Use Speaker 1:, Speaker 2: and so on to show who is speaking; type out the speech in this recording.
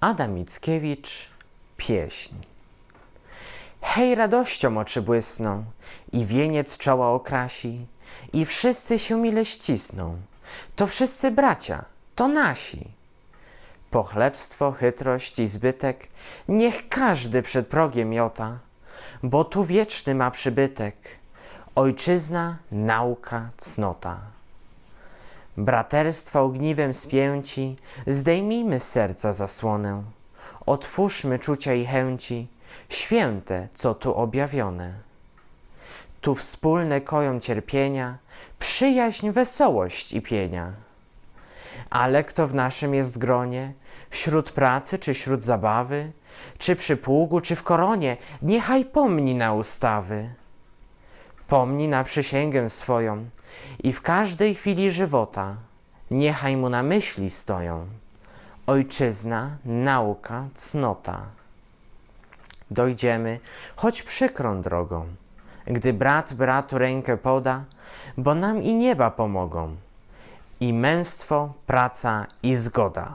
Speaker 1: Adam Mickiewicz, pieśń. Hej, radością oczy błysną i wieniec czoła okrasi i wszyscy się mile ścisną. To wszyscy bracia, to nasi. Pochlebstwo, chytrość i zbytek niech każdy przed progiem miota, bo tu wieczny ma przybytek. Ojczyzna, nauka, cnota. Braterstwa ogniwem spięci, zdejmijmy z serca zasłonę. Otwórzmy czucia i chęci, święte, co tu objawione. Tu wspólne koją cierpienia, przyjaźń, wesołość i pienia. Ale kto w naszym jest gronie, wśród pracy czy wśród zabawy, czy przy pługu, czy w koronie, niechaj pomni na ustawy. Pomni na przysięgę swoją i w każdej chwili żywota niechaj mu na myśli stoją ojczyzna, nauka, cnota. Dojdziemy, choć przykrą drogą, gdy brat bratu rękę poda, bo nam i nieba pomogą, i męstwo, praca i zgoda.